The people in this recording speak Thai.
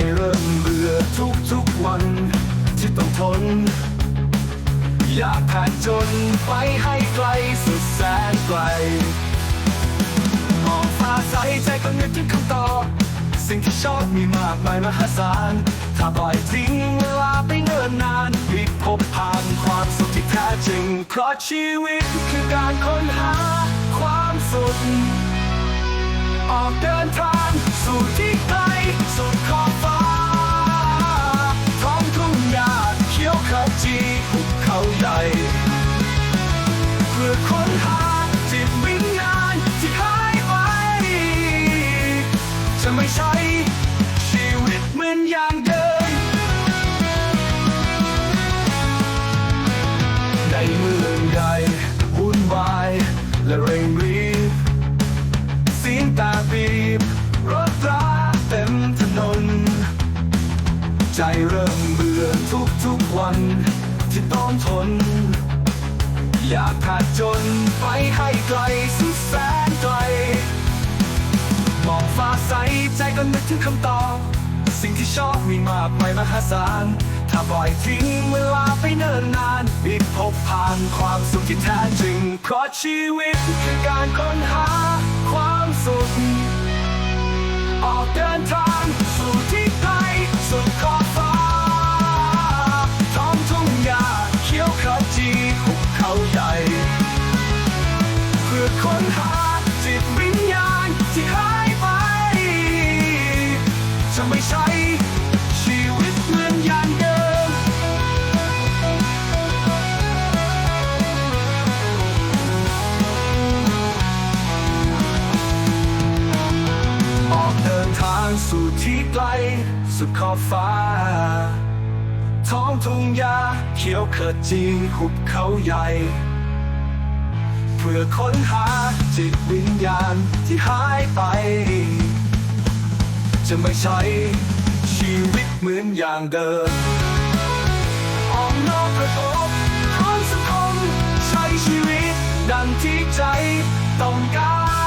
ใจเริ่มเบื่อทุกทุกๆวัน ที่ต้องทน อยากผ่านจนไปให้ไกลสุดแสนไกลมองฟ้าใสใจก็นึกถึงคำตอบ สิ่งที่ชอบมีมากมายมหาศาล ถ้าปล่อยทิ้งเวลาไปเนิ่นนานพิกพบผ่านความสุขที่แท้จริง เพราะชีวิตคือการค้นหาความสุขออกเดินทางสู่ที่ เขียวขจีภูเขาใหญ่เพื่อค้นหาจิตวิญญาณที่หายไปจะไม่ใช่ชีวิตเหมือนอย่างเดิมในเมืองใหญ่วุ่นวายและเร่ง ใจเริ่มเบื่อทุกทุกๆวัน ที่ต้องทน อยากขาดจนไปให้ไกลสุดแสนไกลมองฟ้าใสใจก็นึกถึงคำตอบ สิ่งที่ชอบมีมากมายมหาศาล ถ้าปล่อยทิ้งเวลาไปเนิ่นนานอีกพบผ่านความสุขที่แท้จริง เพราะชีวิตคือการค้นหาความสุข ค้นหาจิตวิญญาณที่หายไป จะไม่ใช่ชีวิตเหมือนอย่างเดิม ออกเดินทางสู่ที่ไกล สุดขอบฟ้า ท้องทุ่งหญ้าเขียวขจีหุบเขาใหญ่ พื่อค้นหาจิตวิญญาณที่หายไป จะไม่ใช้ชีวิตเหมือนอย่างเดิมออกนอกระบบของสังคมใช้ชีวิตดังที่ใจต้องการ